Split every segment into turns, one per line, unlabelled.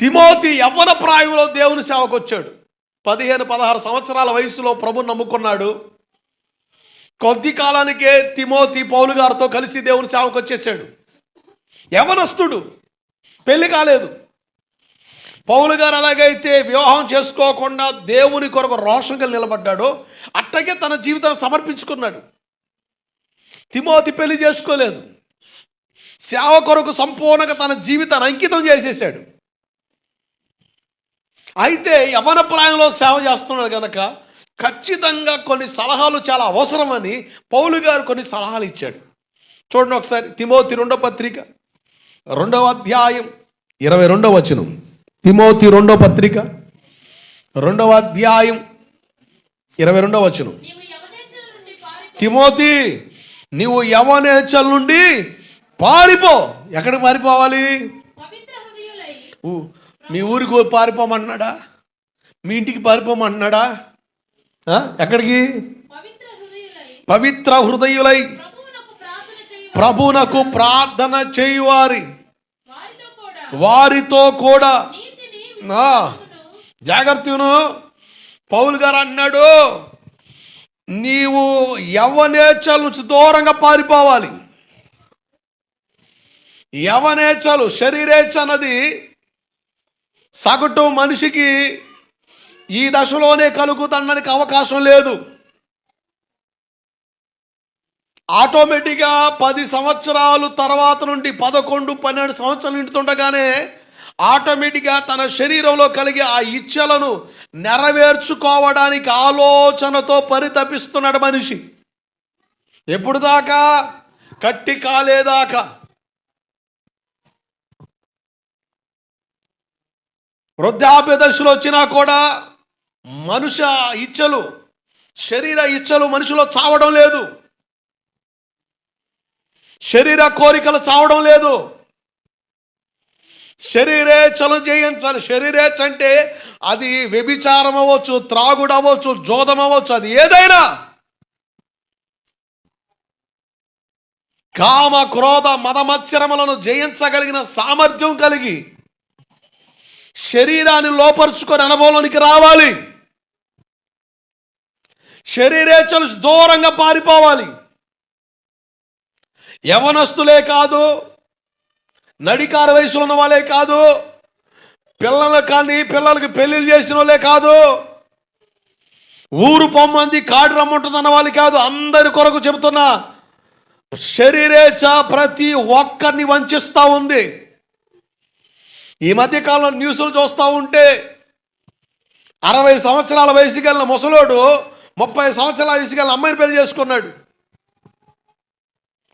Timothy యవ్వన ప్రాయంలో దేవుని సేవకు వచ్చాడు పదిహేను పదహారు సంవత్సరాల వయసులో ప్రభు నమ్ముకున్నాడు. కొద్ది కాలానికే తిమోతి పౌలు గారితో కలిసి దేవుని సేవకు వచ్చేసాడు యవనస్తుడు. పెళ్ళి కాలేదు. పౌలు గారు ఎలాగైతే వివాహం చేసుకోకుండా దేవుని కొరకు రోషంగా నిలబడ్డాడో అట్టగే తన జీవితాన్ని సమర్పించుకున్నాడు. తిమోతి పెళ్ళి చేసుకోలేదు. సేవ కొరకు సంపూర్ణంగా తన జీవితాన్ని అంకితం చేసేసాడు అయితే యవన ప్రాయంలో సేవ చేస్తున్నాడు కనుక ఖచ్చితంగా కొన్ని సలహాలు చాలా అవసరమని పౌలు గారు కొన్ని సలహాలు ఇచ్చాడు. చూడండి ఒకసారి తిమోతి రెండో పత్రిక రెండవ అధ్యాయం ఇరవై రెండవ వచనం. తిమోతి రెండో పత్రిక రెండవ అధ్యాయం ఇరవై రెండవ వచనం. తిమోతి నీవు యవనేచ్చల నుండి పారిపో. ఎక్కడికి పారిపోవాలి? మీ ఊరికి పారిపోమన్నాడా? మీ ఇంటికి పారిపోమన్నాడా? ఎక్కడికి?
పవిత్ర హృదయులై. ప్రభువునకు ప్రార్థన
ప్రభునకు ప్రార్థన చేయువారి.
వారితో కూడా.
జాగ్రత్తను పౌలు గారు అన్నాడు నీవు యవనేచల నుంచి దూరంగా పారిపోవాలి. యవనేచలు శరీరేచ్ఛ అన్నది సగటు మనిషికి ఈ దశలోనే కలుగుతుండడానికి అవకాశం లేదు. ఆటోమేటిక్గా పది సంవత్సరాలు తర్వాత నుండి పదకొండు పన్నెండు సంవత్సరాలు నిండుతుండగానే ఆటోమేటిక్గా తన శరీరంలో కలిగే ఆ ఇచ్చలను నెరవేర్చుకోవడానికి ఆలోచనతో పరితపిస్తున్నాడు మనిషి. ఎప్పుడు దాకా? కట్టి కాలేదాకా. వృద్ధాప్య దశలో వచ్చినా కూడా మనుష్య ఇచ్చలు శరీర ఇచ్చలు మనిషిలో చావడం లేదు. శరీర కోరికలు చావడం లేదు. శరీరేచ్ఛలు చేయించాలి శరీరేచ్ఛ అంటే అది వ్యభిచారం అవ్వచ్చు త్రాగుడు అవ్వచ్చు జోదం అవ్వచ్చు అది ఏదైనా. కామ క్రోధ మదమత్సరములను జయించగలిగిన సామర్థ్యం కలిగి శరీరాన్ని లోపరుచుకొని అనుభవంలోనికి రావాలి. శరీరేచ్ఛలు దూరంగా పారిపోవాలి. యవనస్తులే కాదు నడికార వయసులో ఉన్న వాళ్ళే కాదు పిల్లలు కానీ పిల్లలకి పెళ్ళిళ్ళు చేసిన వాళ్ళే కాదు ఊరు పొమ్మంది కాడు రమ్మంటుందన్న వాళ్ళు కాదు అందరి కొరకు చెబుతున్నా శరీరేచ్ఛ ప్రతి ఒక్కరిని వంచిస్తూ ఉంది. ఈ మధ్యకాలం న్యూస్లు చూస్తూ ఉంటే అరవై సంవత్సరాల వయసు గల ముసలోడు ముప్పై సంవత్సరాల వయసు గల అమ్మాయిని పెళ్ళి చేసుకున్నాడు.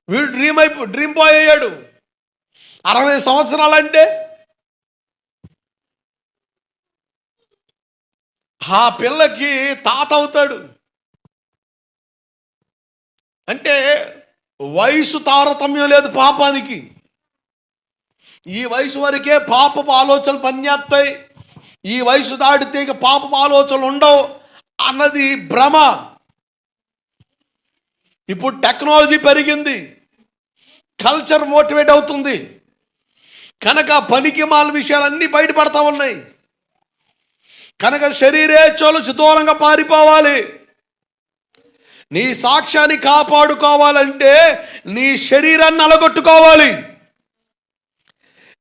వీడు డ్రీమ్ అయిపో డ్రీమ్ బాయ్ అయ్యాడు. అరవై సంవత్సరాలంటే ఆ పిల్లకి తాత అవుతాడు. అంటే వయసు తారతమ్యం లేదు పాపానికి. ఈ వయసు వరకే పాపపు ఆలోచనలు పనిచేస్తాయి. ఈ వయసు దాటితే ఇక పాపపు ఆలోచనలు ఉండవు అన్నది భ్రమ. ఇప్పుడు టెక్నాలజీ పెరిగింది. కల్చర్ మోటివేట్ అవుతుంది. కనుక పనికి మాల విషయాలన్నీ బయటపడతా ఉన్నాయి. కనుక శరీరేచ్ఛలు దూరంగా పారిపోవాలి. నీ సాక్ష్యాన్ని కాపాడుకోవాలంటే నీ శరీరాన్ని అలగొట్టుకోవాలి.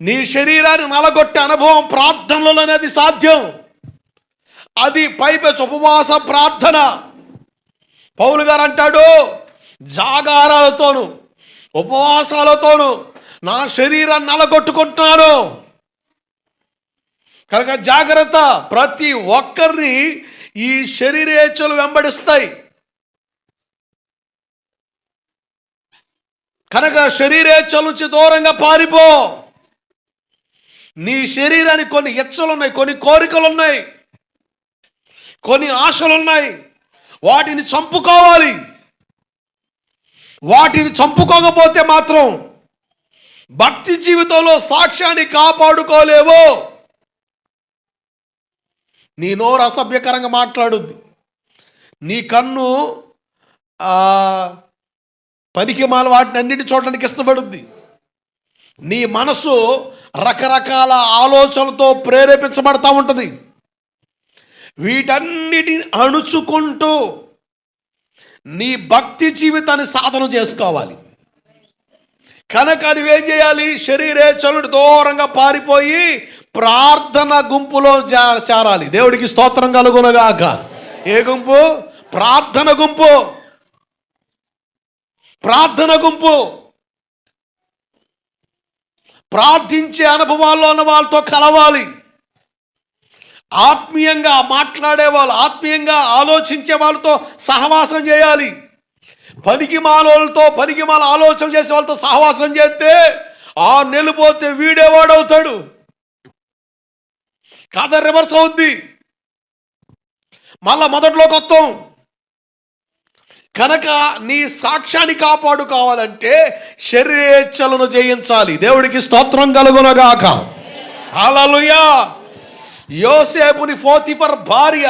నీ శరీరాన్ని నలగొట్టే అనుభవం ప్రార్థనలోనే అది సాధ్యం. అది పైపెచ్చు ఉపవాస ప్రార్థన. పౌలు గారు అంటాడు జాగారాలతోను ఉపవాసాలతోను నా శరీరాన్ని నలగొట్టుకుంటున్నాను. కనుక జాగ్రత్త ప్రతి ఒక్కరిని ఈ శరీరేచ్ఛలు వెంబడిస్తాయి. కనుక శరీరేచ్ఛల నుంచి దూరంగా పారిపో. నీ శరీరానికి కొన్ని ఇచ్చలు ఉన్నాయి కొన్ని కోరికలు ఉన్నాయి కొన్ని ఆశలు ఉన్నాయి వాటిని చంపుకోవాలి. వాటిని చంపుకోకపోతే మాత్రం భక్తి జీవితంలో సాక్ష్యాన్ని కాపాడుకోలేవు. నీ నోరు అసభ్యకరంగా మాట్లాడుద్ది. నీ కన్ను పనికి మాల వాటిని అన్నిటి చూడడానికి ఇష్టపడుద్ది. నీ మనసు రకరకాల ఆలోచనలతో ప్రేరేపించబడతా ఉంటుంది. వీటన్నిటి అణుచుకుంటూ నీ భక్తి జీవితాన్ని సాధన చేసుకోవాలి. కనుక నువ్వేం చేయాలి? శరీరేచ్ఛలుడు దూరంగా పారిపోయి ప్రార్థన గుంపులో చేరాలి. దేవుడికి స్తోత్రం కలుగునగాక. ఏ గుంపు? ప్రార్థన గుంపు. ప్రార్థన గుంపు. ప్రార్థించే అనుభవాల్లో ఉన్న వాళ్ళతో కలవాలి. ఆత్మీయంగా మాట్లాడే వాళ్ళు ఆత్మీయంగా ఆలోచించే వాళ్ళతో సహవాసం చేయాలి. పనికి మాలోళ్ళతో పనికి మాల ఆలోచన చేసే వాళ్ళతో సహవాసం చేస్తే ఆ నెలిపోతే వీడేవాడవుతాడు కథ రివర్స్ అవుద్ది. మళ్ళా మొదట్లోకి వస్తాం కనుక నీ సాక్ష్యాన్ని కాపాడుకోవాలంటే శరీరేచ్ఛలను జయించాలి. దేవుడికి స్తోత్రం కలుగునగాక. అలలుయా యోసేపుని ఫోతిఫర్ భార్య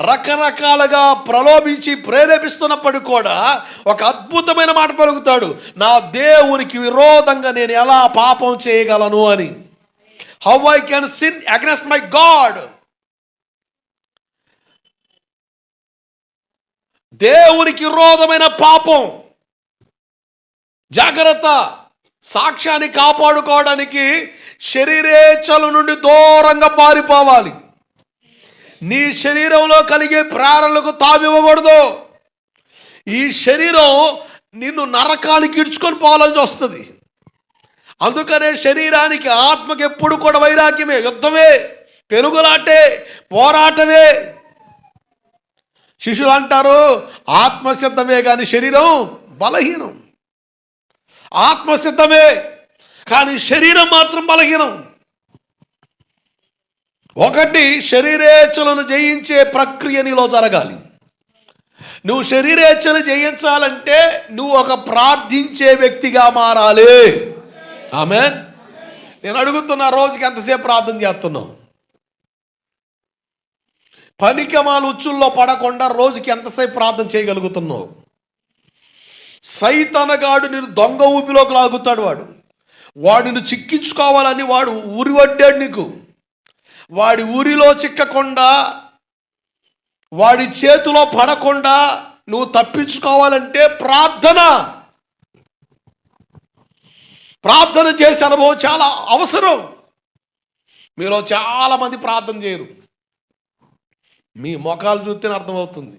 రకరకాలుగా ప్రలోభించి ప్రేరేపిస్తున్నప్పటికీ కూడా ఒక అద్భుతమైన మాట పలుకుతాడు. నా దేవునికి విరోధంగా నేను ఎలా పాపం చేయగలను అని. How I can sin against my God దేవునికి విరోధమైన పాపం. జాగ్రత్త. సాక్ష్యాన్ని కాపాడుకోవడానికి శరీరేచ్ఛల నుండి దూరంగా పారిపోవాలి. నీ శరీరంలో కలిగే ప్రేరణలకు తావివ్వకూడదు ఈ శరీరం నిన్ను నరకానికి ఇడ్చుకొని పోవాలని వస్తుంది. అందుకనే శరీరానికి ఆత్మకి ఎప్పుడు కూడా వైరాగ్యమే యుద్ధమే పెరుగులాటే పోరాటమే. శిష్యులు అంటారు ఆత్మసిద్ధమే కానీ శరీరం బలహీనం. ఆత్మసిద్ధమే కానీ శరీరం మాత్రం బలహీనం. ఒకటి శరీరేచ్ఛలను జయించే ప్రక్రియ నీలో జరగాలి. నువ్వు శరీరేచ్ఛలు జయించాలంటే నువ్వు ఒక ప్రార్థించే వ్యక్తిగా మారాలి. ఆమె నేను అడుగుతున్నా రోజుకి ఎంతసేపు ప్రార్థన చేస్తున్నావు? పనికమాలు ఉచ్చుల్లో పడకుండా రోజుకి ఎంతసేపు ప్రార్థన చేయగలుగుతున్నావు? సైతనగాడు నేను దొంగ ఊపిలోకి లాగుతాడు వాడు. వాడిని చిక్కించుకోవాలని వాడు ఊరి వడ్డాడు నీకు. వాడి ఊరిలో చిక్కకుండా వాడి చేతిలో పడకుండా నువ్వు తప్పించుకోవాలంటే ప్రార్థన. ప్రార్థన చేసే అనుభవం చాలా అవసరం. మీలో చాలామంది ప్రార్థన చేయరు. మీ మొఖాలు చూస్తేనే అర్థమవుతుంది.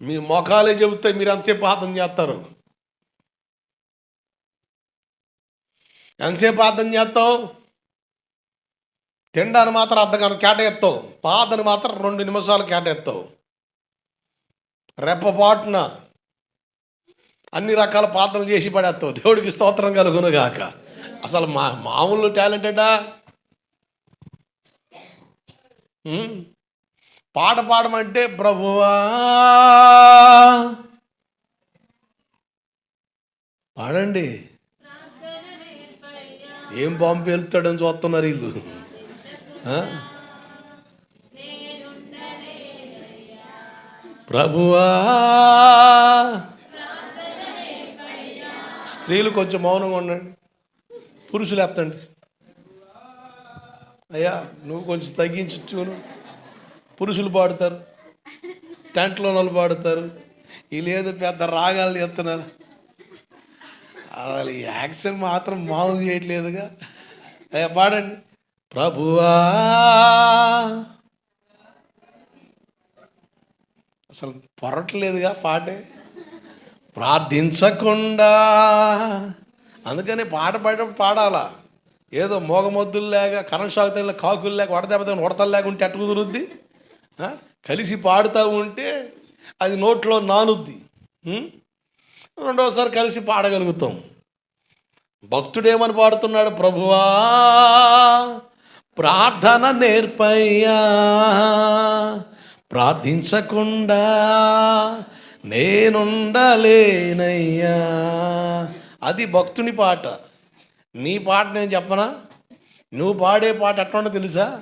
మీ మొఖాలే చెబుతే మీరు ఎంతసేపు ఆతం చేస్తారు? ఎంతసేపు ఆతం చేస్తావు? తినడానికి మాత్రం అర్ధ గంట కేటాయిస్తావు పాతను మాత్రం రెండు నిమిషాలు కేటాయిస్తావు రెప్పపాటున అన్ని రకాల పాత్రలు చేసి పడేస్తావు. దేవుడికి స్తోత్రం కలుగునుగాక అసలు మా మామూలు టాలెంటేటా పాట పాడమంటే ప్రభువా. పాడండి. ఏం బాంబు వెళ్తాడని చూస్తున్నారు వీళ్ళు? ప్రభువా. స్త్రీలు కొంచెం మౌనంగా ఉండండి. పురుషులు ఎత్తండి అయ్యా నువ్వు కొంచెం తగ్గించి చూను పురుషులు పాడుతారు టెంట్లో వాళ్ళు పాడుతారు. లేదు పెద్ద రాగాలు చెప్తున్నారు. అసలు యాక్షన్ మాత్రం మామూలు చేయట్లేదుగా. అయ్యా పాడండి. ప్రభువా అసలు పొరట్లేదుగా పాటే. ప్రార్థించకుండా. అందుకని పాట పాడ పాడాలా? ఏదో మోగమొద్దులు లేక కరెంట్ షాక్ తగిలిన కాకులు లేక వడదెబ్బ వడతలు లేక ఉంటే ఎట్ట కుదురుద్ది? కలిసి పాడుతూ ఉంటే అది నోట్లో నానుద్ది. రెండవసారి కలిసి పాడగలుగుతాం. భక్తుడేమని పాడుతున్నాడు? ప్రభువా ప్రార్థన నేర్పయ్యా ప్రార్థించకుండా నేనుండలేనయ్యా. అది భక్తుని పాట. నీ పాట నేను చెప్పనా? నువ్వు పాడే పాట ఎట్లా తెలుసా?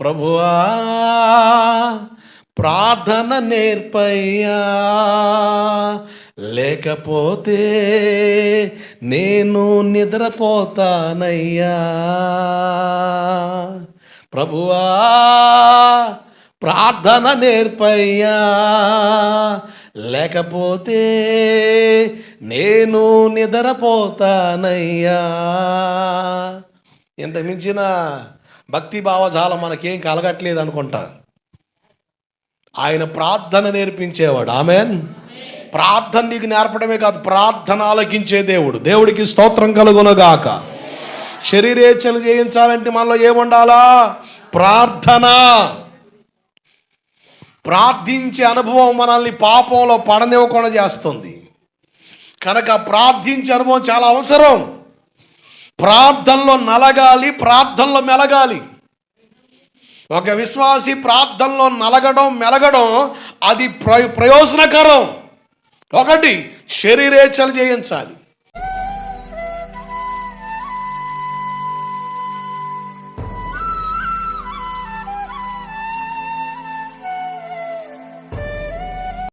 ప్రభువా ప్రార్థన నేర్పయ్యా. లేకపోతే నేను నిద్రపోతానయ్యా. ప్రభువా ప్రార్థన నేర్పయ్యా. లేకపోతే నేను నిద్రపోతానయ్యా. ఇంత మించిన భక్తి భావజాలం మనకేం కలగట్లేదు అనుకుంటా. ఆయన ప్రార్థన నేర్పించేవాడు. ఆమెన్. ప్రార్థన నీకు నేర్పడమే కాదు ప్రార్థన ఆలకించే దేవుడు. దేవుడికి స్తోత్రం కలుగునగాక. శరీరేచ్ఛలు చేయించాలంటే మనలో ఏముండాలా? ప్రార్థన. ప్రార్థించే అనుభవం మనల్ని పాపంలో పడనివ్వకుండా చేస్తుంది. కనుక ప్రార్థించే అనుభవం చాలా అవసరం. ప్రార్థనలో నలగాలి ప్రార్థనలో మెలగాలి. ఒక విశ్వాసి ప్రార్థనలో నలగడం మెలగడం అది ప్ర ప్రయోజనకరం. ఒకటి శరీరేచ్ఛలు చేయించాలి.